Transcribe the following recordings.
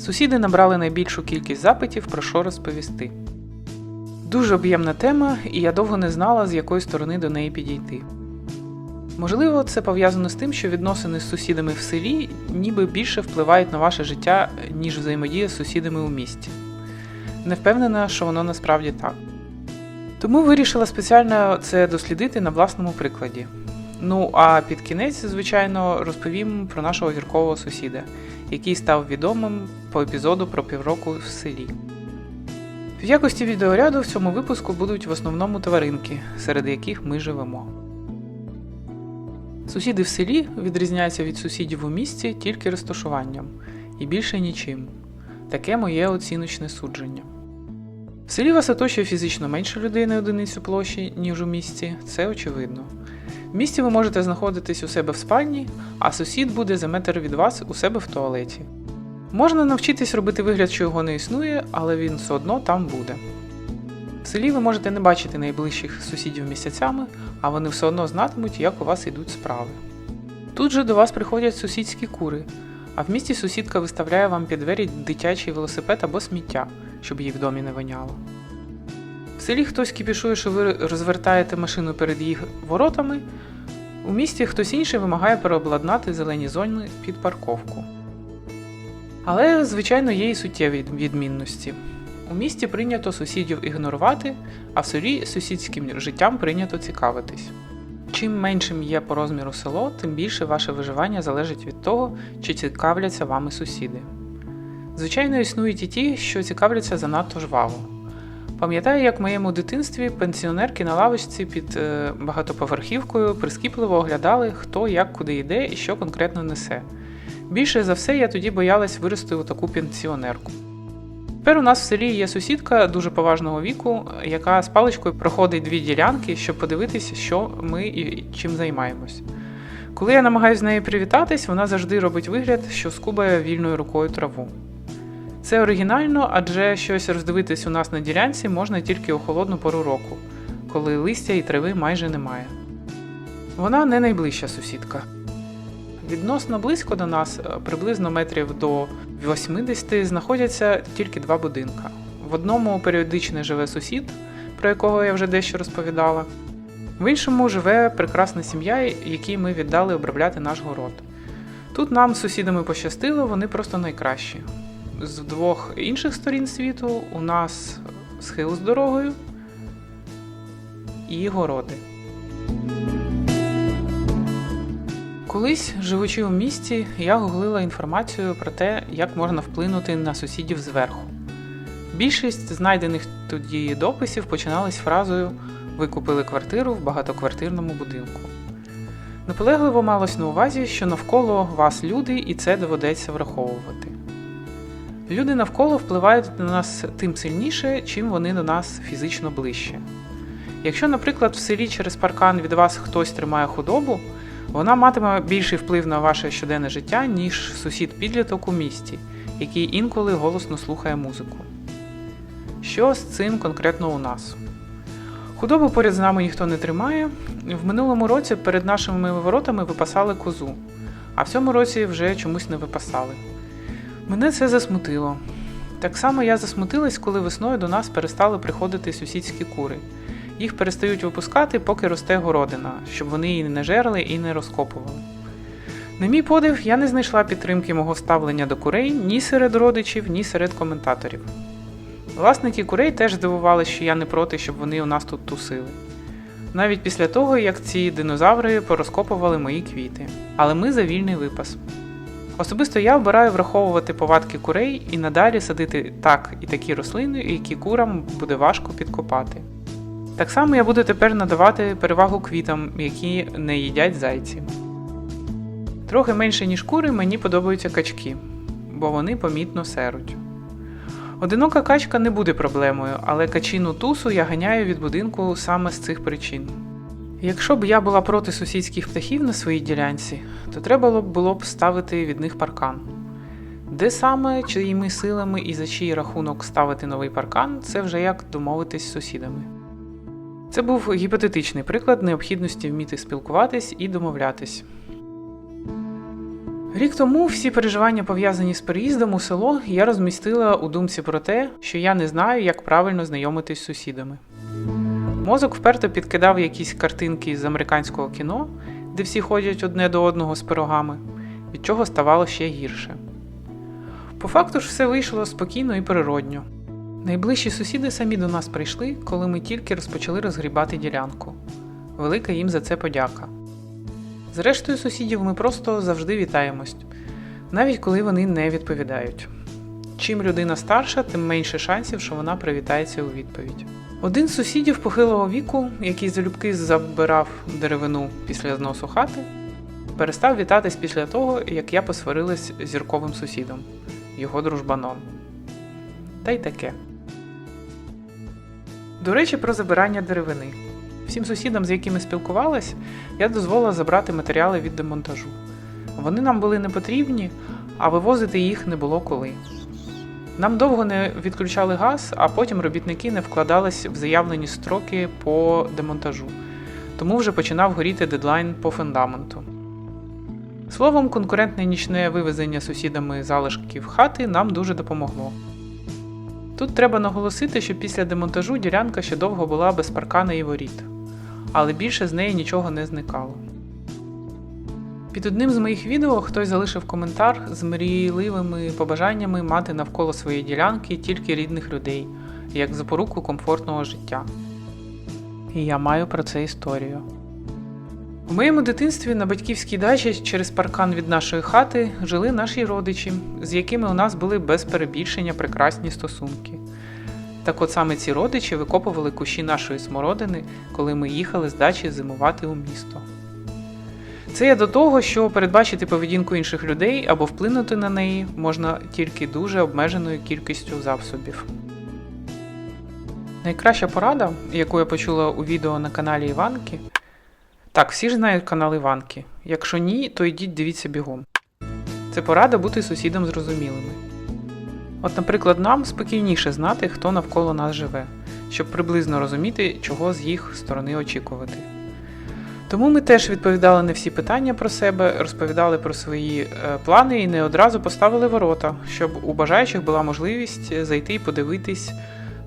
Сусіди набрали найбільшу кількість запитів про що розповісти. Дуже об'ємна тема, і я довго не знала, з якої сторони до неї підійти. Можливо, це пов'язано з тим, що відносини з сусідами в селі ніби більше впливають на ваше життя, ніж взаємодія з сусідами у місті. Не впевнена, що воно насправді так. Тому вирішила спеціально це дослідити на власному прикладі. Ну а під кінець, звичайно, розповім про нашого зіркового сусіда, який став відомим по епізоду про півроку в селі. В якості відеоряду в цьому випуску будуть в основному тваринки, серед яких ми живемо. Сусіди в селі відрізняються від сусідів у місті тільки розташуванням і більше нічим. Таке моє оціночне судження. В селі вас оточує фізично менше людей на одиницю площі, ніж у місті, це очевидно. В місті ви можете знаходитись у себе в спальні, а сусід буде за метр від вас у себе в туалеті. Можна навчитись робити вигляд, що його не існує, але він все одно там буде. В селі ви можете не бачити найближчих сусідів місяцями, а вони все одно знатимуть, як у вас йдуть справи. Тут же до вас приходять сусідські кури, а в місті сусідка виставляє вам під двері дитячий велосипед або сміття, щоб їй в домі не воняло. В селі хтось кіпішує, що ви розвертаєте машину перед їх воротами. У місті хтось інший вимагає переобладнати зелені зони під парковку. Але, звичайно, є і суттєві відмінності. У місті прийнято сусідів ігнорувати, а в селі сусідським життям прийнято цікавитись. Чим меншим є по розміру село, тим більше ваше виживання залежить від того, чи цікавляться вами сусіди. Звичайно, існують і ті, що цікавляться занадто жваво. Пам'ятаю, як в моєму дитинстві пенсіонерки на лавочці під е, багатоповерхівкою прискіпливо оглядали, хто як куди йде і що конкретно несе. Більше за все, я тоді боялась вирости у таку пенсіонерку. Тепер у нас в селі є сусідка дуже поважного віку, яка з паличкою проходить дві ділянки, щоб подивитися, що ми і чим займаємось. Коли я намагаюся з нею привітатись, вона завжди робить вигляд, що скубає вільною рукою траву. Це оригінально, адже щось роздивитись у нас на ділянці можна тільки у холодну пору року, коли листя і трави майже немає. Вона не найближча сусідка. Відносно близько до нас, е, приблизно метрів до 80, знаходяться тільки два будинка. В одному періодично живе сусід, про якого я вже дещо розповідала. В іншому живе прекрасна сім'я, якій ми віддали обробляти наш город. Тут нам з сусідами пощастило, вони просто найкращі. З двох інших сторін світу у нас схил з дорогою і городи. Колись, живучи у місті, я гуглила інформацію про те, як можна вплинути на сусідів зверху. Більшість знайдених тоді дописів починались фразою Ви купили квартиру в багатоквартирному будинку. Наполегливо малось на увазі, що навколо вас люди, і це доведеться враховувати. Люди навколо впливають на нас тим сильніше, чим вони до нас фізично ближче. Якщо, наприклад, в селі через паркан від вас хтось тримає худобу, вона матиме більший вплив на ваше щоденне життя, ніж сусід-підліток у місті, який інколи голосно слухає музику. Що з цим конкретно у нас? Худобу поряд з нами ніхто не тримає. В минулому році перед нашими воротами випасали козу, а в цьому році вже чомусь не випасали. Мене це засмутило. Так само я засмутилась, коли весною до нас перестали приходити сусідські кури. Їх перестають випускати, поки росте городина, щоб вони її не жерли і не розкопували. На мій подив, я не знайшла підтримки мого ставлення до курей ні серед родичів, ні серед коментаторів. Власники курей теж здивувалися, що я не проти, щоб вони у нас тут тусили. Навіть після того, як ці динозаври порозкопували мої квіти. Але ми за вільний випас. Особисто я обираю враховувати повадки курей і надалі садити так і такі рослини, які курам буде важко підкопати. Так само я буду тепер надавати перевагу квітам, які не їдять зайці. Трохи менше, ніж кури, мені подобаються качки, бо вони помітно серуть. Одинока качка не буде проблемою, але качину тусу я ганяю від будинку саме з цих причин. Якщо б я була проти сусідських птахів на своїй ділянці, то треба було б ставити від них паркан. Де саме, чиїми силами і за чий рахунок ставити новий паркан, це вже як домовитись з сусідами. Це був гіпотетичний приклад необхідності вміти спілкуватись і домовлятись. Рік тому всі переживання пов'язані з переїздом у село я розмістила у думці про те, що я не знаю, як правильно знайомитись з сусідами. Мозок вперто підкидав якісь картинки з американського кіно, де всі ходять одне до одного з пирогами, від чого ставало ще гірше. По факту ж все вийшло спокійно і природньо. Найближчі сусіди самі до нас прийшли, коли ми тільки розпочали розгрібати ділянку. Велика їм за це подяка. З рештою сусідів ми просто завжди вітаємось, навіть коли вони не відповідають. Чим людина старша, тим менше шансів, що вона привітається у відповідь. Один з сусідів похилого віку, який залюбки забирав деревину після зносу хати, перестав вітатись після того, як я посварилась з зірковим сусідом, його дружбаном. Та й таке. До речі, про забирання деревини. Всім сусідам, з якими спілкувалась, я дозволила забрати матеріали від демонтажу. Вони нам були не потрібні, а вивозити їх не було коли. Нам довго не відключали газ, а потім робітники не вкладались в заявлені строки по демонтажу, тому вже починав горіти дедлайн по фундаменту. Словом, конкурентне нічне вивезення сусідами залишків хати нам дуже допомогло. Тут треба наголосити, що після демонтажу ділянка ще довго була без паркана і воріт, але більше з неї нічого не зникало. Під одним з моїх відео хтось залишив коментар з мрійливими побажаннями мати навколо своєї ділянки тільки рідних людей, як запоруку комфортного життя. І я маю про це історію. У моєму дитинстві на батьківській дачі через паркан від нашої хати жили наші родичі, з якими у нас були без перебільшення прекрасні стосунки. Так от саме ці родичі викопували кущі нашої смородини, коли ми їхали з дачі зимувати у місто. Це я до того, що передбачити поведінку інших людей або вплинути на неї можна тільки дуже обмеженою кількістю засобів. Найкраща порада, яку я почула у відео на каналі Іванки. Так, всі ж знають канал Іванки. Якщо ні, то йдіть дивіться бігом. Це порада бути сусідам зрозумілими. От, наприклад, нам спокійніше знати, хто навколо нас живе, щоб приблизно розуміти, чого з їх сторони очікувати. Тому ми теж відповідали на всі питання про себе, розповідали про свої е, плани і не одразу поставили ворота, щоб у бажаючих була можливість зайти і подивитись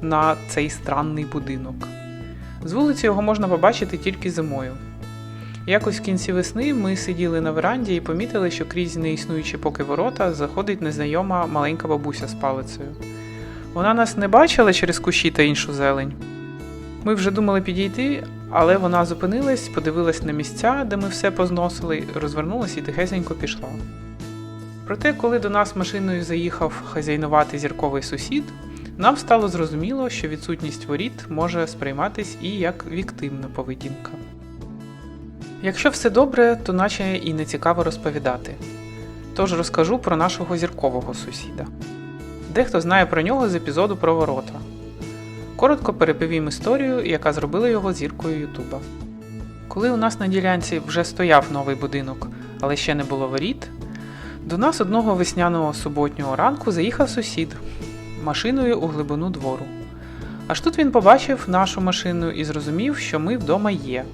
на цей странний будинок. З вулиці його можна побачити тільки зимою. Якось в кінці весни ми сиділи на веранді і помітили, що крізь неіснуючі поки ворота заходить незнайома маленька бабуся з палицею. Вона нас не бачила через кущі та іншу зелень. Ми вже думали підійти, але вона зупинилась, подивилась на місця, де ми все позносили, розвернулась і тихесенько пішла. Проте, коли до нас машиною заїхав хазяйнувати зірковий сусід, нам стало зрозуміло, що відсутність воріт може сприйматись і як віктивна поведінка. Якщо все добре, то наче і не цікаво розповідати. Тож розкажу про нашого зіркового сусіда. Дехто знає про нього з епізоду про ворота. Коротко переповім історію, яка зробила його зіркою Ютуба. Коли у нас на ділянці вже стояв новий будинок, але ще не було воріт, до нас одного весняного суботнього ранку заїхав сусід машиною у глибину двору. Аж тут він побачив нашу машину і зрозумів, що ми вдома є.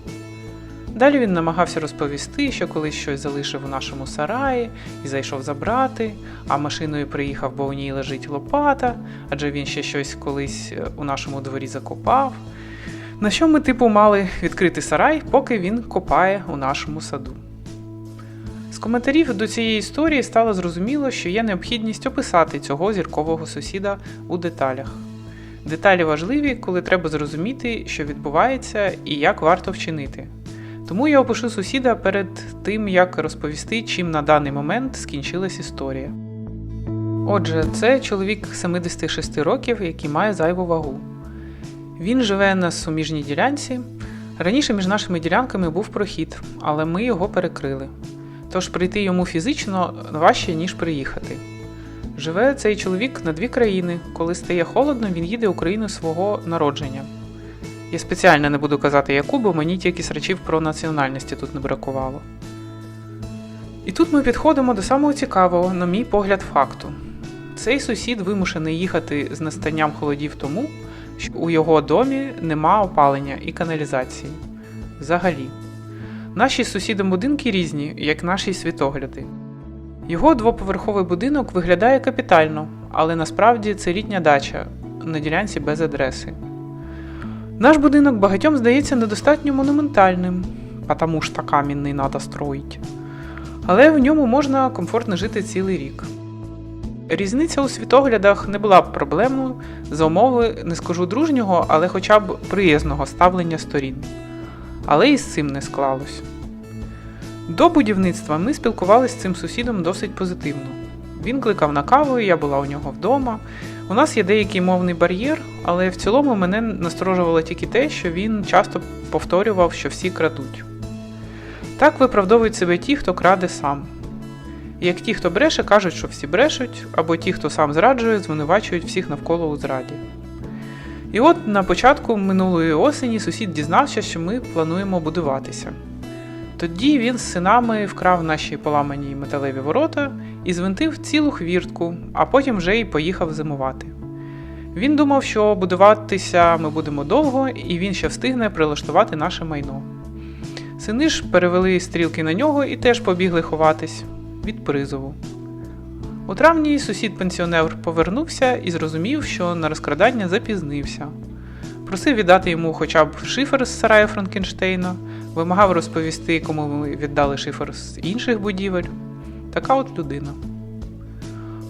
Далі він намагався розповісти, що колись щось залишив у нашому сараї і зайшов забрати, а машиною приїхав, бо у ній лежить лопата, адже він ще щось колись е, у нашому дворі закопав. На що ми, типу, мали відкрити сарай, поки він копає у нашому саду. З коментарів до цієї історії стало зрозуміло, що є необхідність описати цього зіркового сусіда у деталях. Деталі важливі, коли треба зрозуміти, що відбувається і як варто вчинити. Тому я опишу сусіда перед тим, як розповісти, чим на даний момент скінчилась історія. Отже, це чоловік 76 років, який має зайву вагу. Він живе на суміжній ділянці. Раніше між нашими ділянками був прохід, але ми його перекрили. Тож прийти йому фізично важче, ніж приїхати. Живе цей чоловік на дві країни. Коли стає холодно, він їде у країну свого народження. Я спеціально не буду казати яку, бо мені тільки срачів про національності тут не бракувало. І тут ми підходимо до самого цікавого, на мій погляд, факту. Цей сусід вимушений їхати з настанням холодів тому, що у його домі нема опалення і каналізації. Взагалі. Наші з будинки різні, як наші світогляди. Його двоповерховий будинок виглядає капітально, але насправді це літня дача на ділянці без адреси. Наш будинок багатьом здається недостатньо монументальним, потому що камінний надо строїть. Але в ньому можна комфортно жити цілий рік. Різниця у світоглядах не була б проблемою за умови, не скажу дружнього, але хоча б приязного ставлення сторін. Але і з цим не склалось. До будівництва ми спілкувалися з цим сусідом досить позитивно. Він кликав на каву, я була у нього вдома. У нас є деякий мовний бар'єр, але в цілому мене насторожувало тільки те, що він часто повторював, що всі крадуть. Так виправдовують себе ті, хто краде сам. Як ті, хто бреше, кажуть, що всі брешуть, або ті, хто сам зраджує, звинувачують всіх навколо у зраді. І от на початку минулої осені сусід дізнався, що ми плануємо будуватися. Тоді він з синами вкрав наші поламані металеві ворота і звинтив цілу хвіртку, а потім вже й поїхав зимувати. Він думав, що будуватися ми будемо довго, і він ще встигне прилаштувати наше майно. Сини ж перевели стрілки на нього і теж побігли ховатись від призову. У травні сусід-пенсіонер повернувся і зрозумів, що на розкрадання запізнився. Просив віддати йому хоча б шифер з сараю Франкенштейна, вимагав розповісти, кому ми віддали шифер з інших будівель. Така от людина.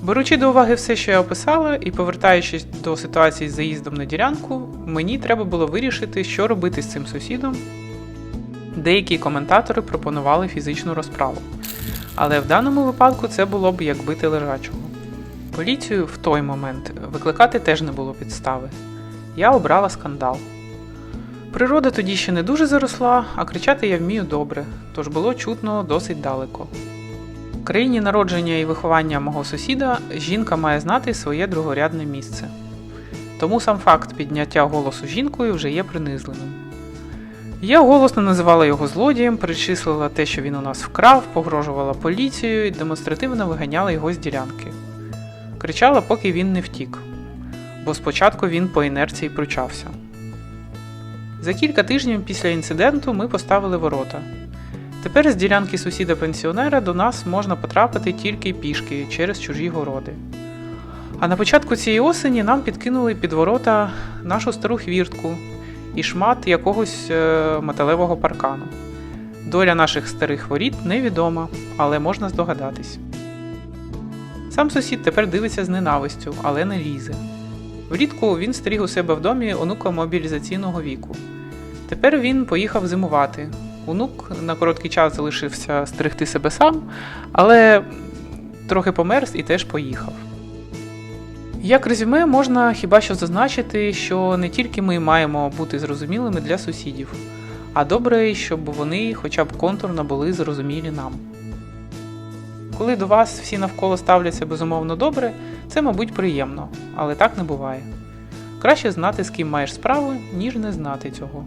Беручи до уваги все, що я описала, і повертаючись до ситуації з заїздом на ділянку, мені треба було вирішити, що робити з цим сусідом. Деякі коментатори пропонували фізичну розправу. Але в даному випадку це було б як бити лежачого. Поліцію в той момент викликати теж не було підстави. Я обрала скандал. Природа тоді ще не дуже заросла, а кричати я вмію добре, тож було чутно досить далеко. В країні народження і виховання мого сусіда жінка має знати своє другорядне місце. Тому сам факт підняття голосу жінкою вже є принизливим. Я голосно називала його злодієм, перечислила те, що він у нас вкрав, погрожувала поліцією і демонстративно виганяла його з ділянки. Кричала, поки він не втік, бо спочатку він по інерції пручався. За кілька тижнів після інциденту ми поставили ворота. Тепер з ділянки сусіда-пенсіонера до нас можна потрапити тільки пішки через чужі городи. А на початку цієї осені нам підкинули під ворота нашу стару хвіртку і шмат якогось е, металевого паркану. Доля наших старих воріт невідома, але можна здогадатись. Сам сусід тепер дивиться з ненавистю, але не лізе. Влітку він стріг у себе в домі онука мобілізаційного віку. Тепер він поїхав зимувати. Онук на короткий час залишився стригти себе сам, але трохи померз і теж поїхав. Як резюме, можна хіба що зазначити, що не тільки ми маємо бути зрозумілими для сусідів, а добре, щоб вони хоча б контурно були зрозумілі нам. Коли до вас всі навколо ставляться безумовно добре, це, мабуть, приємно, але так не буває. Краще знати, з ким маєш справу, ніж не знати цього.